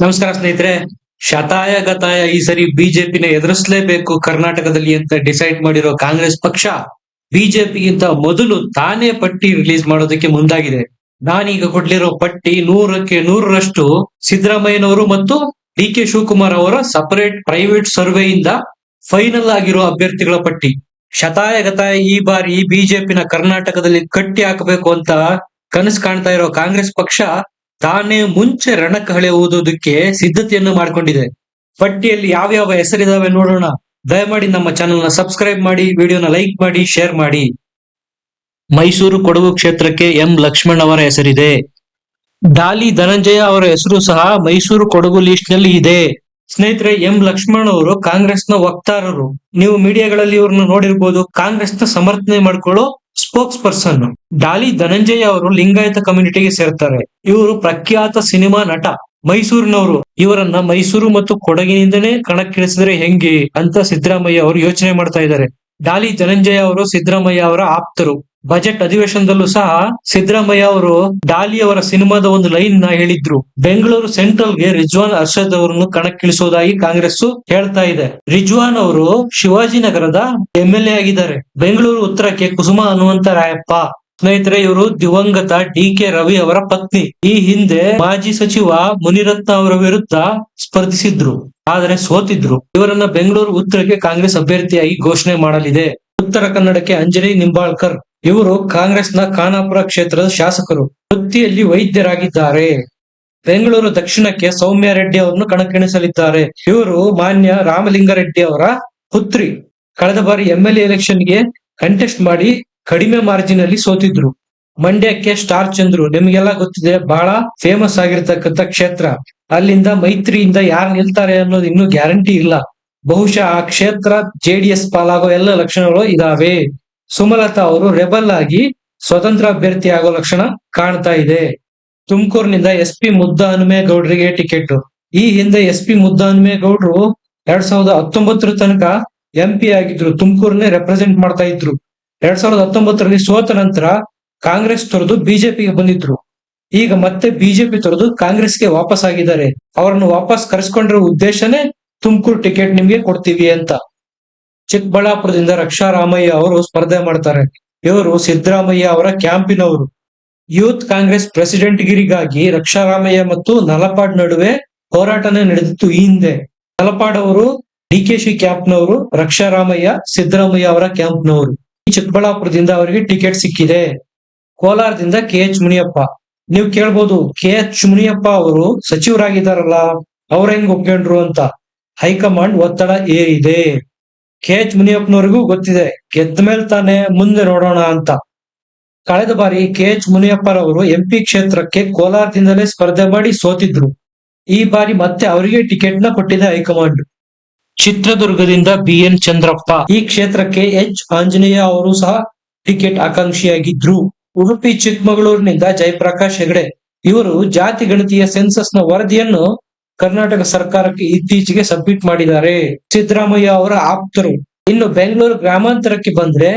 ನಮಸ್ಕಾರ ಸ್ನೇಹಿತರೆ, ಶತಾಯ ಗತಾಯ ಈ ಸರಿ ಬಿಜೆಪಿನ ಎದುರಿಸಲೇಬೇಕು ಕರ್ನಾಟಕದಲ್ಲಿ ಅಂತ ಡಿಸೈಡ್ ಮಾಡಿರೋ ಕಾಂಗ್ರೆಸ್ ಪಕ್ಷ, ಬಿಜೆಪಿಗಿಂತ ಮೊದಲು ತಾನೇ ಪಟ್ಟಿ ರಿಲೀಸ್ ಮಾಡೋದಕ್ಕೆ ಮುಂದಾಗಿದೆ. ನಾನೀಗ ಕೊಡ್ಲಿರೋ ಪಟ್ಟಿ ನೂರಕ್ಕೆ ನೂರರಷ್ಟು ಸಿದ್ದರಾಮಯ್ಯನವರು ಮತ್ತು ಡಿ ಕೆ ಶಿವಕುಮಾರ್ ಅವರ ಸಪರೇಟ್ ಪ್ರೈವೇಟ್ ಸರ್ವೆಯಿಂದ ಫೈನಲ್ ಆಗಿರೋ ಅಭ್ಯರ್ಥಿಗಳ ಪಟ್ಟಿ. ಶತಾಯ ಗತಾಯ ಈ ಬಾರಿ ಬಿಜೆಪಿನ ಕರ್ನಾಟಕದಲ್ಲಿ ಕಟ್ಟಿ ಹಾಕಬೇಕು ಅಂತ ಕನಸು ಕಾಣ್ತಾ ಇರೋ ಕಾಂಗ್ರೆಸ್ ಪಕ್ಷ ತಾನೇ ಮುಂಚೆ ರಣಕಹಳೆ ಓದೋದಕ್ಕೆ ಸಿದ್ಧತೆಯನ್ನು ಮಾಡಿಕೊಂಡಿದೆ. ಪಟ್ಟಿಯಲ್ಲಿ ಯಾವ್ಯಾವ ಹೆಸರಿದಾವೆ ನೋಡೋಣ. ದಯಮಾಡಿ ನಮ್ಮ ಚಾನೆಲ್ನ ಸಬ್ಸ್ಕ್ರೈಬ್ ಮಾಡಿ, ವಿಡಿಯೋನ ಲೈಕ್ ಮಾಡಿ, ಶೇರ್ ಮಾಡಿ. ಮೈಸೂರು ಕೊಡಗು ಕ್ಷೇತ್ರಕ್ಕೆ ಎಂ ಲಕ್ಷ್ಮಣ್ ಅವರ ಹೆಸರಿದೆ. ಡಾಲಿ ಧನಂಜಯ ಅವರ ಹೆಸರು ಸಹ ಮೈಸೂರು ಕೊಡಗು ಲಿಸ್ಟ್ನಲ್ಲಿ ಇದೆ. ಸ್ನೇಹಿತರೆ, ಎಂ ಲಕ್ಷ್ಮಣ್ ಅವರು ಕಾಂಗ್ರೆಸ್ನ ವಕ್ತಾರರು. ನೀವು ಮೀಡಿಯಾಗಳಲ್ಲಿ ಇವ್ರನ್ನ ನೋಡಿರ್ಬೋದು. ನ ಸಮರ್ಥನೆ ಮಾಡ್ಕೊಳ್ಳೋ ಸ್ಪೋಕ್ಸ್ ಪರ್ಸನ್ ಡಾಲಿ ಧನಂಜಯ ಅವರು ಲಿಂಗಾಯತ ಕಮ್ಯುನಿಟಿಗೆ ಸೇರ್ತಾರೆ. ಇವರು ಪ್ರಖ್ಯಾತ ಸಿನಿಮಾ ನಟ ಮೈಸೂರಿನವರು. ಇವರನ್ನ ಮೈಸೂರು ಮತ್ತು ಕೊಡಗಿನಿಂದನೇ ಕಣಕ್ಕಿಳಿಸಿದ್ರೆ ಹೆಂಗೆ ಅಂತ ಸಿದ್ದರಾಮಯ್ಯ ಅವರು ಯೋಚನೆ ಮಾಡ್ತಾ ಇದ್ದಾರೆ. ಡಾಲಿ ಧನಂಜಯ ಅವರು ಸಿದ್ದರಾಮಯ್ಯ ಅವರ ಆಪ್ತರು. ಬಜೆಟ್ ಅಧಿವೇಶನದಲ್ಲೂ ಸಹ ಸಿದ್ದರಾಮಯ್ಯ ಅವರು ಡಾಲಿ ಅವರ ಸಿನಿಮಾದ ಒಂದು ಲೈನ್ನ ಹೇಳಿದ್ರು. ಬೆಂಗಳೂರು ಸೆಂಟ್ರಲ್ಗೆ ರಿಜ್ವಾನ್ ಅರ್ಷದ್ ಅವರನ್ನು ಕಣಕ್ಕಿಳಿಸೋದಾಗಿ ಕಾಂಗ್ರೆಸ್ ಹೇಳ್ತಾ ಇದೆ. ರಿಜ್ವಾನ್ ಅವರು ಶಿವಾಜಿನಗರದ ಎಂ ಎಲ್ ಎ ಆಗಿದ್ದಾರೆ. ಬೆಂಗಳೂರು ಉತ್ತರಕ್ಕೆ ಕುಸುಮ ಹನುಮಂತ ರಾಯಪ್ಪ. ಸ್ನೇಹಿತರೆ, ಇವರು ದಿವಂಗತ ಡಿ ಕೆ ರವಿ ಅವರ ಪತ್ನಿ. ಈ ಹಿಂದೆ ಮಾಜಿ ಸಚಿವ ಮುನಿರತ್ನ ಅವರ ವಿರುದ್ಧ ಸ್ಪರ್ಧಿಸಿದ್ರು, ಆದರೆ ಸೋತಿದ್ರು. ಇವರನ್ನ ಬೆಂಗಳೂರು ಉತ್ತರಕ್ಕೆ ಕಾಂಗ್ರೆಸ್ ಅಭ್ಯರ್ಥಿಯಾಗಿ ಘೋಷಣೆ ಮಾಡಲಿದೆ. ಉತ್ತರ ಕನ್ನಡಕ್ಕೆ ಅಂಜಲಿ ನಿಂಬಾಳ್ಕರ್. ಇವರು ಕಾಂಗ್ರೆಸ್ನ ಖಾನಾಪುರ ಕ್ಷೇತ್ರದ ಶಾಸಕರು. ವೃತ್ತಿಯಲ್ಲಿ ವೈದ್ಯರಾಗಿದ್ದಾರೆ. ಬೆಂಗಳೂರು ದಕ್ಷಿಣಕ್ಕೆ ಸೌಮ್ಯ ರೆಡ್ಡಿ ಅವರನ್ನು ಕಣಕ್ಕಿಣಿಸಲಿದ್ದಾರೆ ಇವರು ಮಾನ್ಯ ರಾಮಲಿಂಗಾರೆಡ್ಡಿ ಅವರ ಪುತ್ರಿ. ಕಳೆದ ಬಾರಿ ಎಂ ಎಲ್ ಎಲೆಕ್ಷನ್ಗೆ ಕಂಟೆಸ್ಟ್ ಮಾಡಿ ಕಡಿಮೆ ಮಾರ್ಜಿನ್ ಅಲ್ಲಿ ಸೋತಿದ್ರು ಮಂಡ್ಯಕ್ಕೆ ಸ್ಟಾರ್ ಚಂದ್ರು, ನಿಮಗೆಲ್ಲ ಗೊತ್ತಿದೆ ಬಹಳ ಫೇಮಸ್ ಆಗಿರ್ತಕ್ಕಂಥ ಕ್ಷೇತ್ರ. ಅಲ್ಲಿಂದ ಮೈತ್ರಿಯಿಂದ ಯಾರು ನಿಲ್ತಾರೆ ಅನ್ನೋದು ಇನ್ನೂ ಗ್ಯಾರಂಟಿ ಇಲ್ಲ. ಬಹುಶಃ ಆ ಕ್ಷೇತ್ರ ಜೆಡಿಎಸ್ ಪಾಲಾಗೋ ಎಲ್ಲ ಲಕ್ಷಣಗಳು ಇದಾವೆ. ಸುಮಲತಾ ಅವರು ರೆಬಲ್ ಆಗಿ ಸ್ವತಂತ್ರ ಅಭ್ಯರ್ಥಿ ಆಗೋ ಲಕ್ಷಣ ಕಾಣ್ತಾ ಇದೆ. ತುಮಕೂರಿನಿಂದ ಎಸ್ ಪಿ ಹನುಮೇಗೌಡರಿಗೆ ಟಿಕೆಟ್. ಈ ಹಿಂದೆ ಎಸ್ ಪಿ ಹನುಮೇಗೌಡರು ಎರಡ್ ಸಾವಿರದ ಹತ್ತೊಂಬತ್ತರ ತನಕ ಎಂ ಪಿ ಆಗಿದ್ರು ತುಮಕೂರನ್ನೇ ರೆಪ್ರೆಸೆಂಟ್ ಮಾಡ್ತಾ ಇದ್ರು. ಎರಡ್ ಸಾವಿರದ ಹತ್ತೊಂಬತ್ತರಲ್ಲಿ ಸೋತ ನಂತರ ಕಾಂಗ್ರೆಸ್ ತೊರೆದು ಬಿಜೆಪಿಗೆ ಬಂದಿದ್ರು. ಈಗ ಮತ್ತೆ ಬಿಜೆಪಿ ತೊರೆದು ಕಾಂಗ್ರೆಸ್ಗೆ ವಾಪಸ್ ಆಗಿದ್ದಾರೆ. ಅವರನ್ನು ವಾಪಸ್ ಕರೆಸ್ಕೊಂಡಿರೋ ಉದ್ದೇಶನೇ ತುಮಕೂರು ಟಿಕೆಟ್ ನಿಮ್ಗೆ ಕೊಡ್ತೀವಿ ಅಂತ. ಚಿಕ್ಕಬಳ್ಳಾಪುರದಿಂದ ರಕ್ಷಾ ರಾಮಯ್ಯ ಅವರು ಸ್ಪರ್ಧೆ ಮಾಡ್ತಾರೆ. ಇವರು ಸಿದ್ದರಾಮಯ್ಯ ಅವರ ಕ್ಯಾಂಪಿನವರು. ಯೂತ್ ಕಾಂಗ್ರೆಸ್ ಪ್ರೆಸಿಡೆಂಟ್ ಗಿರಿಗಾಗಿ ರಕ್ಷಾ ರಾಮಯ್ಯ ಮತ್ತು ನಲಪಾಡ್ ನಡುವೆ ಹೋರಾಟನೇ ನಡೆದಿತ್ತು ಈ ಹಿಂದೆ. ನಲಪಾಡ್ ಅವರು ಡಿ ಕೆ ಶಿ ಕ್ಯಾಂಪ್ನವರು ರಕ್ಷಾ ರಾಮಯ್ಯ ಸಿದ್ದರಾಮಯ್ಯ ಅವರ ಕ್ಯಾಂಪ್ನವರು. ಚಿಕ್ಕಬಳ್ಳಾಪುರದಿಂದ ಅವರಿಗೆ ಟಿಕೆಟ್ ಸಿಕ್ಕಿದೆ. ಕೋಲಾರದಿಂದ ಕೆ ಎಚ್ ಮುನಿಯಪ್ಪ. ನೀವು ಕೇಳ್ಬೋದು, ಕೆ ಎಚ್ ಮುನಿಯಪ್ಪ ಅವರು ಸಚಿವರಾಗಿದ್ದಾರಲ್ಲ, ಅವ್ರ ಹೆಂಗ್ ಒಪ್ಕೊಂಡ್ರು ಅಂತ. ಹೈಕಮಾಂಡ್ ಒತ್ತಡ ಏರಿದೆ. ಕೆ ಎಚ್ ಮುನಿಯಪ್ಪನವರಿಗೂ ಗೊತ್ತಿದೆ, ಗೆದ್ದ ಮೇಲೆ ತಾನೇ ಮುಂದೆ ನೋಡೋಣ ಅಂತ. ಕಳೆದ ಬಾರಿ ಕೆ ಎಚ್ ಮುನಿಯಪ್ಪರವರು ಎಂಪಿ ಕ್ಷೇತ್ರಕ್ಕೆ ಕೋಲಾರದಿಂದಲೇ ಸ್ಪರ್ಧೆ ಮಾಡಿ ಸೋತಿದ್ರು. ಈ ಬಾರಿ ಮತ್ತೆ ಅವರಿಗೆ ಟಿಕೆಟ್ನ ಕೊಟ್ಟಿದೆ ಹೈಕಮಾಂಡ್. ಚಿತ್ರದುರ್ಗದಿಂದ ಬಿ ಎನ್ ಚಂದ್ರಪ್ಪ. ಈ ಕ್ಷೇತ್ರಕ್ಕೆ ಎಚ್ ಆಂಜನೇಯ ಅವರು ಸಹ ಟಿಕೆಟ್ ಆಕಾಂಕ್ಷಿಯಾಗಿದ್ರು. ಉಡುಪಿ ಚಿಕ್ಕಮಗಳೂರಿನಿಂದ ಜಯಪ್ರಕಾಶ್ ಹೆಗಡೆ. ಇವರು ಜಾತಿ, ಗಣತಿಯ ಸೆನ್ಸಸ್ನ ವರದಿಯನ್ನು ಕರ್ನಾಟಕ ಸರ್ಕಾರಕ್ಕೆ ಇತ್ತೀಚೆಗೆ ಸಬ್ಮಿಟ್ ಮಾಡಿದ್ದಾರೆ. ಸಿದ್ದರಾಮಯ್ಯ ಅವರ ಆಪ್ತರು. ಇನ್ನು ಬೆಂಗಳೂರು ಗ್ರಾಮಾಂತರಕ್ಕೆ ಬಂದ್ರೆ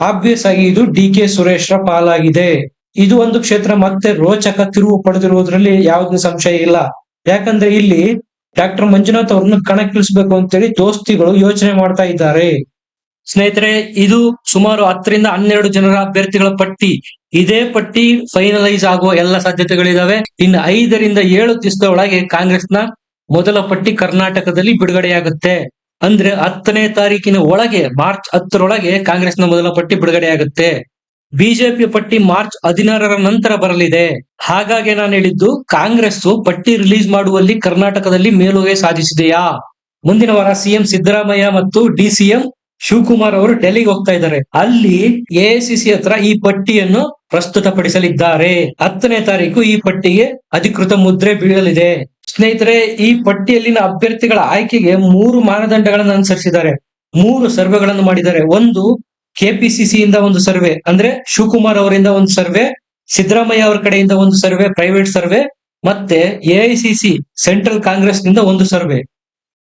ಆಬ್ವಿಯಸ್ ಆಗಿ ಇದು ಡಿ ಕೆ ಸುರೇಶ್ರ ಪಾಲಾಗಿದೆ. ಇದು ಒಂದು ಕ್ಷೇತ್ರ ಮತ್ತೆ ರೋಚಕ ತಿರುವು ಪಡೆದಿರುವುದರಲ್ಲಿ ಯಾವುದೇ ಸಂಶಯ ಇಲ್ಲ. ಯಾಕಂದ್ರೆ ಇಲ್ಲಿ ಡಾಕ್ಟರ್ ಮಂಜುನಾಥ್ ಅವರನ್ನು ಕಣಕ್ಕಿಳಿಸಬೇಕು ಅಂತೇಳಿ ದೋಸ್ತಿಗಳು ಯೋಚನೆ ಮಾಡ್ತಾ ಇದ್ದಾರೆ. ಸ್ನೇಹಿತರೆ, ಇದು ಸುಮಾರು ಹತ್ತರಿಂದ ಹನ್ನೆರಡು ಜನರ ಅಭ್ಯರ್ಥಿಗಳ ಪಟ್ಟಿ. ಇದೇ ಪಟ್ಟಿ ಫೈನಲೈಸ್ ಆಗುವ ಎಲ್ಲ ಸಾಧ್ಯತೆಗಳಿದಾವೆ. ಇನ್ನು ಐದರಿಂದ ಏಳು ದಿವಸದ ಒಳಗೆ ಕಾಂಗ್ರೆಸ್ನ ಮೊದಲ ಪಟ್ಟಿ ಕರ್ನಾಟಕದಲ್ಲಿ ಬಿಡುಗಡೆಯಾಗುತ್ತೆ. ಅಂದ್ರೆ ಹತ್ತನೇ ತಾರೀಕಿನ ಒಳಗೆ, ಮಾರ್ಚ್ ಹತ್ತರೊಳಗೆ ಕಾಂಗ್ರೆಸ್ನ ಮೊದಲ ಪಟ್ಟಿ ಬಿಡುಗಡೆಯಾಗುತ್ತೆ. ಬಿಜೆಪಿ ಪಟ್ಟಿ ಮಾರ್ಚ್ ಹದಿನಾರರ ನಂತರ ಬರಲಿದೆ. ಹಾಗಾಗಿ ನಾನು ಹೇಳಿದ್ದು ಕಾಂಗ್ರೆಸ್ ಪಟ್ಟಿ ರಿಲೀಸ್ ಮಾಡುವಲ್ಲಿ ಕರ್ನಾಟಕದಲ್ಲಿ ಮೇಲುಗೈ ಸಾಧಿಸಿದೆಯಾ? ಮುಂದಿನ ವಾರ ಸಿಎಂ ಸಿದ್ದರಾಮಯ್ಯ ಮತ್ತು ಡಿಸಿಎಂ ಶಿವಕುಮಾರ್ ಅವರು ಡೆಲ್ಲಿಗೆ ಹೋಗ್ತಾ ಇದ್ದಾರೆ. ಅಲ್ಲಿ ಎಐಸಿಸಿ ಹತ್ರ ಈ ಪಟ್ಟಿಯನ್ನು ಪ್ರಸ್ತುತಪಡಿಸಲಿದ್ದಾರೆ. ಹತ್ತನೇ ತಾರೀಕು ಈ ಪಟ್ಟಿಗೆ ಅಧಿಕೃತ ಮುದ್ರೆ ಬೀಳಲಿದೆ. ಸ್ನೇಹಿತರೆ, ಈ ಪಟ್ಟಿಯಲ್ಲಿನ ಅಭ್ಯರ್ಥಿಗಳ ಆಯ್ಕೆಗೆ ಮೂರು ಮಾನದಂಡಗಳನ್ನು ಅನುಸರಿಸಿದ್ದಾರೆ. ಮೂರು ಸರ್ವೆಗಳನ್ನು ಮಾಡಿದ್ದಾರೆ. ಒಂದು ಕೆಪಿಸಿಸಿ ಇಂದ ಒಂದು ಸರ್ವೆ, ಅಂದ್ರೆ ಶಿವಕುಮಾರ್ ಅವರಿಂದ ಒಂದು ಸರ್ವೆ, ಸಿದ್ದರಾಮಯ್ಯ ಅವರ ಕಡೆಯಿಂದ ಒಂದು ಸರ್ವೆ, ಪ್ರೈವೇಟ್ ಸರ್ವೆ, ಮತ್ತೆ ಎಐಸಿಸಿ ಸೆಂಟ್ರಲ್ ಕಾಂಗ್ರೆಸ್ನಿಂದ ಒಂದು ಸರ್ವೆ.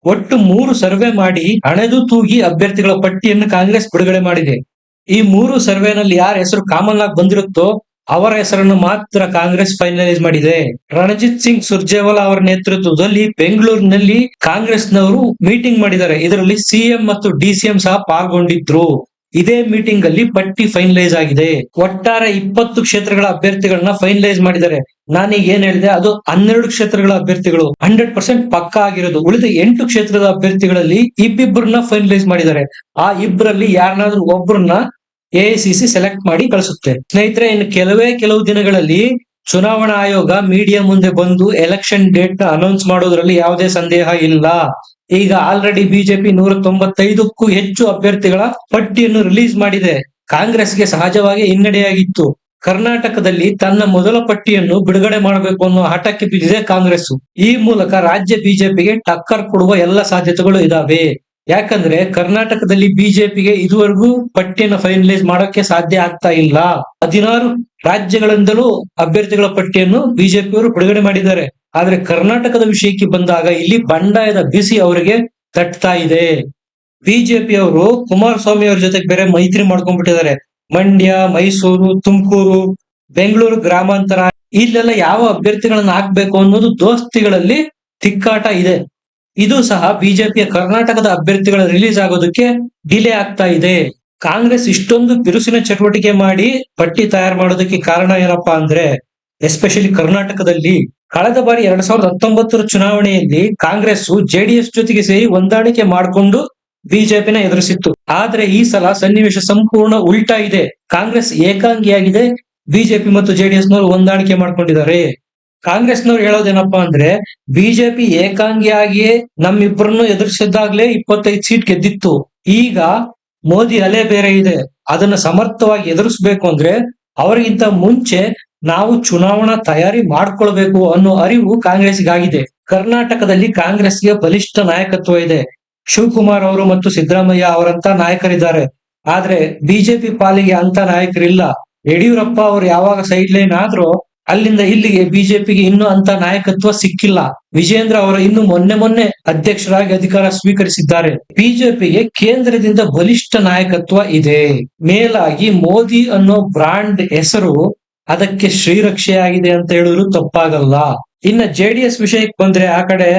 ಒಟ್ಟು ಮೂರು ಸರ್ವೆ ಮಾಡಿ ಹಣೆದು ತೂಗಿ ಅಭ್ಯರ್ಥಿಗಳ ಪಟ್ಟಿಯನ್ನು ಕಾಂಗ್ರೆಸ್ ಬಿಡುಗಡೆ ಮಾಡಿದೆ. ಈ ಮೂರು ಸರ್ವೆನಲ್ಲಿ ಯಾರ ಹೆಸರು ಕಾಮನ್ ಆಗಿ ಬಂದಿರುತ್ತೋ ಅವರ ಹೆಸರನ್ನು ಮಾತ್ರ ಕಾಂಗ್ರೆಸ್ ಫೈನಲೈಸ್ ಮಾಡಿದೆ. ರಣಜಿತ್ ಸಿಂಗ್ ಸುರ್ಜೇವಾಲಾ ಅವರ ನೇತೃತ್ವದಲ್ಲಿ ಬೆಂಗಳೂರಿನಲ್ಲಿ ಕಾಂಗ್ರೆಸ್ನವರು ಮೀಟಿಂಗ್ ಮಾಡಿದ್ದಾರೆ. ಇದರಲ್ಲಿ ಸಿಎಂ ಮತ್ತು ಡಿಸಿಎಂ ಸಹ ಪಾಲ್ಗೊಂಡಿದ್ರು. ಇದೇ ಮೀಟಿಂಗ್ ಅಲ್ಲಿ ಪಟ್ಟಿ ಫೈನಲೈಸ್ ಆಗಿದೆ. ಒಟ್ಟಾರೆ ಇಪ್ಪತ್ತು ಕ್ಷೇತ್ರಗಳ ಅಭ್ಯರ್ಥಿಗಳನ್ನ ಫೈನಲೈಸ್ ಮಾಡಿದ್ದಾರೆ. ನಾನೀಗ ಏನ್ ಹೇಳಿದೆ? ಅದು ಹನ್ನೆರಡು ಕ್ಷೇತ್ರಗಳ ಅಭ್ಯರ್ಥಿಗಳು. ಹಂಡ್ರೆಡ್ ಪರ್ಸೆಂಟ್ ಪಕ್ಕಾ ಆಗಿರೋದು. ಉಳಿದ ಎಂಟು ಕ್ಷೇತ್ರದ ಅಭ್ಯರ್ಥಿಗಳಲ್ಲಿ ಇಬ್ಬಿಬ್ಬರನ್ನ ಫೈನಲೈಸ್ ಮಾಡಿದ್ದಾರೆ. ಆ ಇಬ್ಬರಲ್ಲಿ ಯಾರನ್ನಾದ್ರೂ ಒಬ್ಬರನ್ನ ಎಐಸಿಸಿ ಸೆಲೆಕ್ಟ್ ಮಾಡಿ ಕಳಿಸುತ್ತೆ. ಸ್ನೇಹಿತರೆ, ಇನ್ನು ಕೆಲವೇ ಕೆಲವು ದಿನಗಳಲ್ಲಿ ಚುನಾವಣಾ ಆಯೋಗ ಮೀಡಿಯಾ ಮುಂದೆ ಬಂದು ಎಲೆಕ್ಷನ್ ಡೇಟ್ನ ಅನೌನ್ಸ್ ಮಾಡೋದ್ರಲ್ಲಿ ಯಾವುದೇ ಸಂದೇಹ ಇಲ್ಲ. ಈಗ ಆಲ್ರೆಡಿ ಬಿಜೆಪಿ ನೂರ ತೊಂಬತ್ತೈದಕ್ಕೂ ಹೆಚ್ಚು ಅಭ್ಯರ್ಥಿಗಳ ಪಟ್ಟಿಯನ್ನು ರಿಲೀಸ್ ಮಾಡಿದೆ. ಕಾಂಗ್ರೆಸ್ಗೆ ಸಹಜವಾಗಿ ಹಿನ್ನಡೆಯಾಗಿತ್ತು. ಕರ್ನಾಟಕದಲ್ಲಿ ತನ್ನ ಮೊದಲ ಪಟ್ಟಿಯನ್ನು ಬಿಡುಗಡೆ ಮಾಡಬೇಕು ಅನ್ನೋ ಹಠಕ್ಕೆ ಬಿದ್ದಿದೆ ಕಾಂಗ್ರೆಸ್ ಈ ಮೂಲಕ ರಾಜ್ಯ ಬಿಜೆಪಿಗೆ ಟಕ್ಕರ್ ಕೊಡುವ ಎಲ್ಲ ಸಾಧ್ಯತೆಗಳು ಇದಾವೆ. ಯಾಕಂದ್ರೆ ಕರ್ನಾಟಕದಲ್ಲಿ ಬಿಜೆಪಿಗೆ ಇದುವರೆಗೂ ಪಟ್ಟಿಯನ್ನು ಫೈನಲೈಸ್ ಮಾಡೋಕೆ ಸಾಧ್ಯ ಆಗ್ತಾ ಇಲ್ಲ. ಹದಿನಾರು ರಾಜ್ಯಗಳಿಂದಲೂ ಅಭ್ಯರ್ಥಿಗಳ ಪಟ್ಟಿಯನ್ನು ಬಿಜೆಪಿಯವರು ಬಿಡುಗಡೆ ಮಾಡಿದ್ದಾರೆ. ಆದ್ರೆ ಕರ್ನಾಟಕದ ವಿಷಯಕ್ಕೆ ಬಂದಾಗ ಇಲ್ಲಿ ಬಂಡಾಯದ ಬಿಸಿ ಅವರಿಗೆ ತಟ್ತಾ ಇದೆ. ಬಿಜೆಪಿ ಅವರು ಕುಮಾರಸ್ವಾಮಿ ಅವ್ರ ಜೊತೆಗೆ ಬೇರೆ ಮೈತ್ರಿ ಮಾಡ್ಕೊಂಡ್ಬಿಟ್ಟಿದ್ದಾರೆ. ಮಂಡ್ಯ, ಮೈಸೂರು, ತುಮಕೂರು, ಬೆಂಗಳೂರು ಗ್ರಾಮಾಂತರ. ಇಲ್ಲೆಲ್ಲ ಯಾವ ಅಭ್ಯರ್ಥಿಗಳನ್ನ ಹಾಕ್ಬೇಕು ಅನ್ನೋದು ದೋಸ್ತಿಗಳಲ್ಲಿ ತಿಕ್ಕಾಟ ಇದೆ. ಇದು ಸಹ ಬಿಜೆಪಿಯ ಕರ್ನಾಟಕದ ಅಭ್ಯರ್ಥಿಗಳ ರಿಲೀಸ್ ಆಗೋದಕ್ಕೆ ಡಿಲೇ ಆಗ್ತಾ ಇದೆ. ಕಾಂಗ್ರೆಸ್ ಇಷ್ಟೊಂದು ಬಿರುಸಿನ ಚಟುವಟಿಕೆ ಮಾಡಿ ಪಟ್ಟಿ ತಯಾರು ಮಾಡೋದಕ್ಕೆ ಕಾರಣ ಏನಪ್ಪಾ ಅಂದ್ರೆ ಎಸ್ಪೆಷಲಿ ಕರ್ನಾಟಕದಲ್ಲಿ ಕಳೆದ ಬಾರಿ ಎರಡ್ ಸಾವಿರದ ಹತ್ತೊಂಬತ್ತರ ಚುನಾವಣೆಯಲ್ಲಿ ಕಾಂಗ್ರೆಸ್ ಜೆಡಿಎಸ್ ಜೊತೆಗೆ ಸೇರಿ ಹೊಂದಾಣಿಕೆ ಮಾಡಿಕೊಂಡು ಬಿಜೆಪಿನ ಎದುರಿಸಿತ್ತು. ಆದ್ರೆ ಈ ಸಲ ಸನ್ನಿವೇಶ ಸಂಪೂರ್ಣ ಉಲ್ಟಾ ಇದೆ. ಕಾಂಗ್ರೆಸ್ ಏಕಾಂಗಿಯಾಗಿದೆ. ಬಿಜೆಪಿ ಮತ್ತು ಜೆಡಿಎಸ್ ನವರು ಹೊಂದಾಣಿಕೆ ಮಾಡ್ಕೊಂಡಿದ್ದಾರೆ. ಕಾಂಗ್ರೆಸ್ನವ್ರು ಹೇಳೋದೇನಪ್ಪಾ ಅಂದ್ರೆ, ಬಿಜೆಪಿ ಏಕಾಂಗಿಯಾಗಿಯೇ ನಮ್ಮಿಬ್ಬರನ್ನು ಎದುರಿಸಿದ್ದಾಗ್ಲೇ ಇಪ್ಪತ್ತೈದು ಸೀಟ್ ಗೆದ್ದಿತ್ತು. ಈಗ ಮೋದಿ ಅಲೆ ಬೇರೆ ಇದೆ. ಅದನ್ನ ಸಮರ್ಥವಾಗಿ ಎದುರಿಸಬೇಕು ಅಂದ್ರೆ, ಅವರಿಗಿಂತ ಮುಂಚೆ ನಾವು ಚುನಾವಣಾ ತಯಾರಿ ಮಾಡ್ಕೊಳ್ಬೇಕು ಅನ್ನೋ ಅರಿವು ಕಾಂಗ್ರೆಸ್ಗಾಗಿದೆ ಕರ್ನಾಟಕದಲ್ಲಿ ಕಾಂಗ್ರೆಸ್ಗೆ ಬಲಿಷ್ಠ ನಾಯಕತ್ವ ಇದೆ. ಶಿವಕುಮಾರ್ ಅವರು ಮತ್ತು ಸಿದ್ದರಾಮಯ್ಯ ಅವರಂತ ನಾಯಕರಿದ್ದಾರೆ. ಆದ್ರೆ ಬಿಜೆಪಿ ಪಾಲಿಗೆ ಅಂತ ನಾಯಕರಿಲ್ಲ. ಯಡಿಯೂರಪ್ಪ ಅವರು ಯಾವಾಗ ಸೈಡ್ ಲೈನ್ ಆದ್ರೂ ಅಲ್ಲಿಂದ ಇಲ್ಲಿಗೆ ಬಿಜೆಪಿಗೆ ಇನ್ನೂ ಅಂತ ನಾಯಕತ್ವ ಸಿಕ್ಕಿಲ್ಲ. ವಿಜೇಂದ್ರ ಅವರು ಇನ್ನು ಮೊನ್ನೆ ಮೊನ್ನೆ ಅಧ್ಯಕ್ಷರಾಗಿ ಅಧಿಕಾರ ಸ್ವೀಕರಿಸಿದ್ದಾರೆ. ಬಿಜೆಪಿಗೆ ಕೇಂದ್ರದಿಂದ ಬಲಿಷ್ಠ ನಾಯಕತ್ವ ಇದೆ. ಮೇಲಾಗಿ ಮೋದಿ ಅನ್ನೋ ಬ್ರಾಂಡ್ ಹೆಸರು ಅದಕ್ಕೆ ಶ್ರೀರಕ್ಷೆಯಾಗಿದೆ ಅಂತ ಹೇಳಿದ್ರು ತಪ್ಪಾಗಲ್ಲ. ಇನ್ನ ಜೆಡಿಎಸ್ ವಿಷಯಕ್ಕೆ ಬಂದ್ರೆ ಆ ಕಡೆ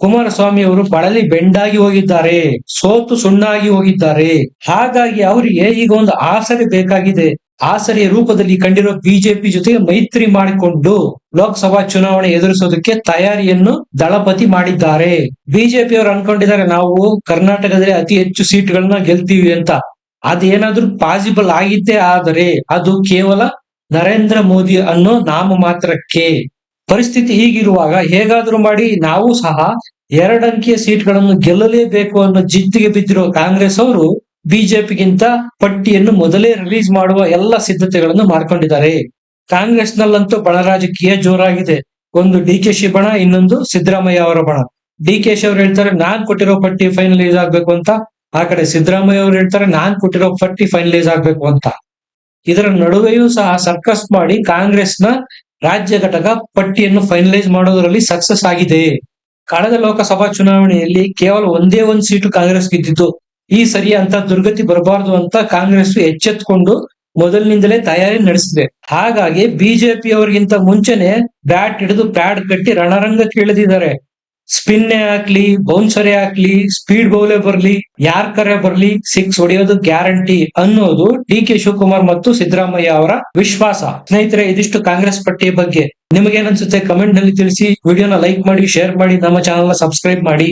ಕುಮಾರಸ್ವಾಮಿ ಅವರು ಬಳಲಿ ಬೆಂಡಾಗಿ ಹೋಗಿದ್ದಾರೆ, ಸೋತು ಸುಣ್ಣಾಗಿ ಹೋಗಿದ್ದಾರೆ. ಹಾಗಾಗಿ ಅವರಿಗೆ ಈಗ ಒಂದು ಆಸರೆ ಬೇಕಾಗಿದೆ. ಆಸರೆಯ ರೂಪದಲ್ಲಿ ಕಂಡಿರೋ ಬಿಜೆಪಿ ಜೊತೆಗೆ ಮೈತ್ರಿ ಮಾಡಿಕೊಂಡು ಲೋಕಸಭಾ ಚುನಾವಣೆ ಎದುರಿಸೋದಕ್ಕೆ ತಯಾರಿಯನ್ನು ದಳಪತಿ ಮಾಡಿದ್ದಾರೆ. ಬಿಜೆಪಿ ಅವರು ಅನ್ಕೊಂಡಿದ್ದಾರೆ, ನಾವು ಕರ್ನಾಟಕದಲ್ಲಿ ಅತಿ ಹೆಚ್ಚು ಸೀಟ್ಗಳನ್ನ ಗೆಲ್ತೀವಿ ಅಂತ. ಅದೇನಾದ್ರೂ ಪಾಸಿಬಲ್ ಆಗಿದ್ದೇ ಆದರೆ ಅದು ಕೇವಲ ನರೇಂದ್ರ ಮೋದಿ ಅನ್ನೋ ನಾಮ ಮಾತ್ರಕ್ಕೆ ಪರಿಸ್ಥಿತಿ ಹೀಗಿರುವಾಗ ಹೇಗಾದ್ರೂ ಮಾಡಿ ನಾವು ಸಹ ಎರಡಂಕಿಯ ಸೀಟ್ಗಳನ್ನು ಗೆಲ್ಲಲೇಬೇಕು ಅನ್ನೋ ಜಿದ್ದಿಗೆ ಬಿದ್ದಿರೋ ಕಾಂಗ್ರೆಸ್ ಅವರು ಬಿಜೆಪಿಗಿಂತ ಪಟ್ಟಿಯನ್ನು ಮೊದಲೇ ರಿಲೀಸ್ ಮಾಡುವ ಎಲ್ಲ ಸಿದ್ಧತೆಗಳನ್ನು ಮಾಡ್ಕೊಂಡಿದ್ದಾರೆ. ಕಾಂಗ್ರೆಸ್ನಲ್ಲಂತೂ ಬಣ ರಾಜಕೀಯ ಜೋರಾಗಿದೆ. ಒಂದು ಡಿ ಕೆ ಶಿ ಬಣ, ಇನ್ನೊಂದು ಸಿದ್ದರಾಮಯ್ಯ ಅವರ ಬಣ. ಡಿ ಕೆ ಶಿ ಅವ್ರು ಹೇಳ್ತಾರೆ, ನಾನ್ ಕೊಟ್ಟಿರೋ ಪಟ್ಟಿ ಫೈನಲೈಸ್ ಆಗ್ಬೇಕು ಅಂತ. ಆ ಕಡೆ ಸಿದ್ದರಾಮಯ್ಯ ಅವ್ರು ಹೇಳ್ತಾರೆ, ನಾನ್ ಕೊಟ್ಟಿರೋ ಪಟ್ಟಿ ಫೈನಲೈಸ್ ಆಗ್ಬೇಕು ಅಂತ. ಇದರ ನಡುವೆಯೂ ಸಹ ಸರ್ಕಸ್ ಮಾಡಿ ಕಾಂಗ್ರೆಸ್ನ ರಾಜ್ಯ ಘಟಕ ಪಟ್ಟಿಯನ್ನು ಫೈನಲೈಸ್ ಮಾಡೋದರಲ್ಲಿ ಸಕ್ಸಸ್ ಆಗಿದೆ. ಕಳೆದ ಲೋಕಸಭಾ ಚುನಾವಣೆಯಲ್ಲಿ ಕೇವಲ ಒಂದೇ ಒಂದು ಸೀಟು ಕಾಂಗ್ರೆಸ್ ಗೆದ್ದಿತ್ತು ಈ ಸರಿ ಅಂತ ದುರ್ಗತಿ ಬರಬಾರದು ಅಂತ ಕಾಂಗ್ರೆಸ್ ಎಚ್ಚೆತ್ಕೊಂಡು ಮೊದಲಿನಿಂದಲೇ ತಯಾರಿ ನಡೆಸಿದೆ. ಹಾಗಾಗಿ ಬಿಜೆಪಿ ಅವರಿಗಿಂತ ಮುಂಚೆನೆ ಬ್ಯಾಟ್ ಹಿಡಿದು ಪ್ಯಾಡ್ ಕಟ್ಟಿ ರಣರಂಗಕ್ಕೆ ಇಳಿದಿದ್ದಾರೆ. ಸ್ಪಿನ್ನೇ ಹಾಕ್ಲಿ ಬೌನ್ಸರೇ ಹಾಕ್ಲಿ ಸ್ಪೀಡ್ ಬೌಲೇ ಬರ್ಲಿ, ಯಾರ್ ಕರೆ ಬರ್ಲಿ ಸಿಕ್ಸ್ ಹೊಡೆಯೋದು ಗ್ಯಾರಂಟಿ ಅನ್ನೋದು ಡಿ ಕೆ ಶಿವಕುಮಾರ್ ಮತ್ತು ಸಿದ್ದರಾಮಯ್ಯ ಅವರ ವಿಶ್ವಾಸ. ಸ್ನೇಹಿತರೆ, ಇದಿಷ್ಟು ಕಾಂಗ್ರೆಸ್ ಪಟ್ಟಿಯ ಬಗ್ಗೆ. ನಿಮಗೇನನ್ಸುತ್ತೆ ಕಮೆಂಟ್ನಲ್ಲಿ ತಿಳಿಸಿ. ವಿಡಿಯೋನ ಲೈಕ್ ಮಾಡಿ ಶೇರ್ ಮಾಡಿ, ನಮ್ಮ ಚಾನಲ್ನ ಸಬ್ಸ್ಕ್ರೈಬ್ ಮಾಡಿ.